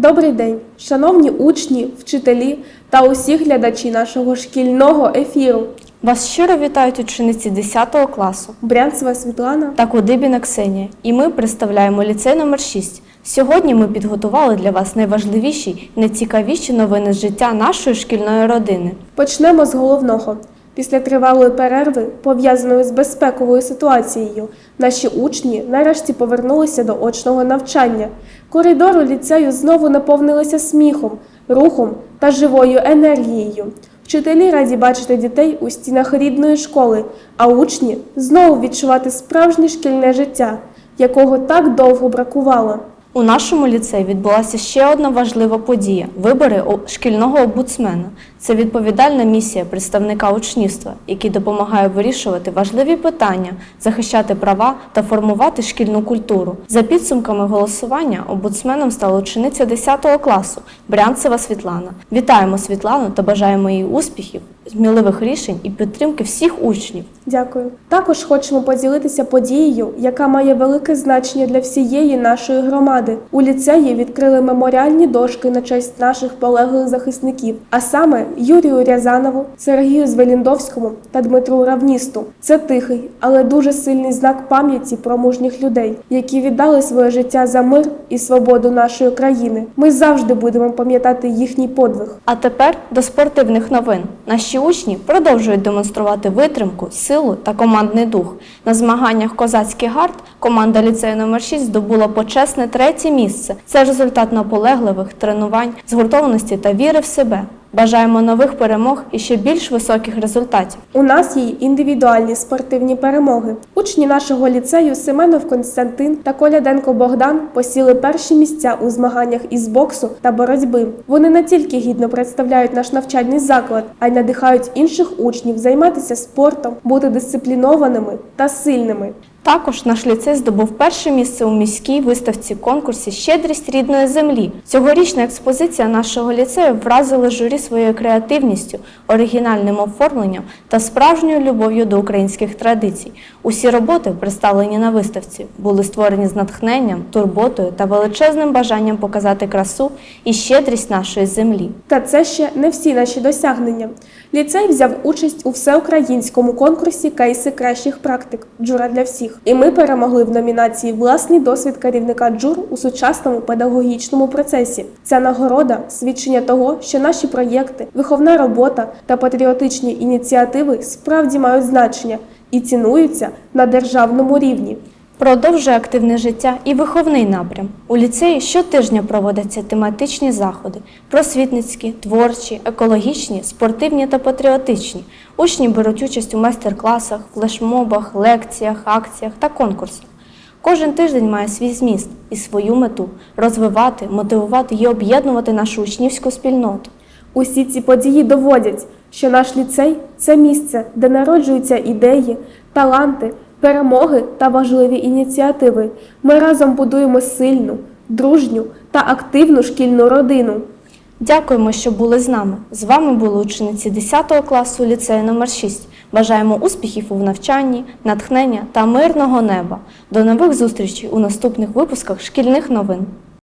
Добрий день, шановні учні, вчителі та усі глядачі нашого шкільного ефіру. Вас щиро вітають учениці 10 класу Брянцева Світлана. та Кудибіна Ксенія, і ми представляємо ліцей номер 6. Сьогодні ми підготували для вас найважливіші найцікавіші новини з життя нашої шкільної родини. Почнемо з головного. Після тривалої перерви, пов'язаної з безпековою ситуацією, наші учні нарешті повернулися до очного навчання. Коридори ліцею знову наповнилися сміхом, рухом та живою енергією. Вчителі раді бачити дітей у стінах рідної школи, а учні знову відчувати справжнє шкільне життя, якого так довго бракувало. У нашому ліцеї відбулася ще одна важлива подія вибори шкільного омбудсмена. Це відповідальна місія представника учнівства, який допомагає вирішувати важливі питання, захищати права та формувати шкільну культуру. За підсумками голосування омбудсменом стала учениця 10 класу Брянцева Світлана. Вітаємо Світлану та бажаємо їй успіхів, сміливих рішень і підтримки всіх учнів. Дякую. Також хочемо поділитися подією, яка має велике значення для всієї нашої громади. У ліцеї відкрили меморіальні дошки на честь наших полеглих захисників, а саме Юрію Рязанову, Сергію Звеліндовському та Дмитру Равністу. Це тихий, але дуже сильний знак пам'яті про мужніх людей, які віддали своє життя за мир і свободу нашої країни. Ми завжди будемо пам'ятати їхній подвиг. А тепер до спортивних новин. Наші учні продовжують демонструвати витримку, силу та командний дух. На змаганнях Козацький гард команда ліцею номер 6 здобула почесне третє місце. Це результат наполегливих тренувань, згуртованості та віри в себе. Бажаємо нових перемог і ще більш високих результатів. У нас є індивідуальні спортивні перемоги. Учні нашого ліцею Семенов Константин та Коляденко Богдан посіли перші місця у змаганнях із боксу та боротьби. Вони не тільки гідно представляють наш навчальний заклад, а й надихають інших учнів займатися спортом, бути дисциплінованими та сильними. Також наш ліцей здобув перше місце у міській виставці конкурсі Щедрість рідної землі. Цьогорічна експозиція нашого ліцею вразила журі своєю креативністю, оригінальним оформленням та справжньою любов'ю до українських традицій. Усі роботи, представлені на виставці, були створені з натхненням, турботою та величезним бажанням показати красу і щедрість нашої землі. Та це ще не всі наші досягнення. Ліцей взяв участь у всеукраїнському конкурсі кейси кращих практик Джура для всіх. І ми перемогли в номінації Власний досвід керівника джур у сучасному педагогічному процесі. Ця нагорода свідчення того, що наші проєкти, виховна робота та патріотичні ініціативи справді мають значення і цінуються на державному рівні. Продовжує активне життя і виховний напрям. У ліцеї щотижня проводяться тематичні заходи: просвітницькі, творчі, екологічні, спортивні та патріотичні. Учні беруть участь у майстер-класах, флешмобах, лекціях, акціях та конкурсах. Кожен тиждень має свій зміст і свою мету розвивати, мотивувати і об'єднувати нашу учнівську спільноту. Усі ці події доводять, що наш ліцей це місце, де народжуються ідеї, таланти, перемоги та важливі ініціативи. Ми разом будуємо сильну, дружню та активну шкільну родину. Дякуємо, що були з нами. З вами були учениці 10 класу ліцею номер 6. Бажаємо успіхів у навчанні, натхнення та мирного неба. До нових зустрічей у наступних випусках шкільних новин.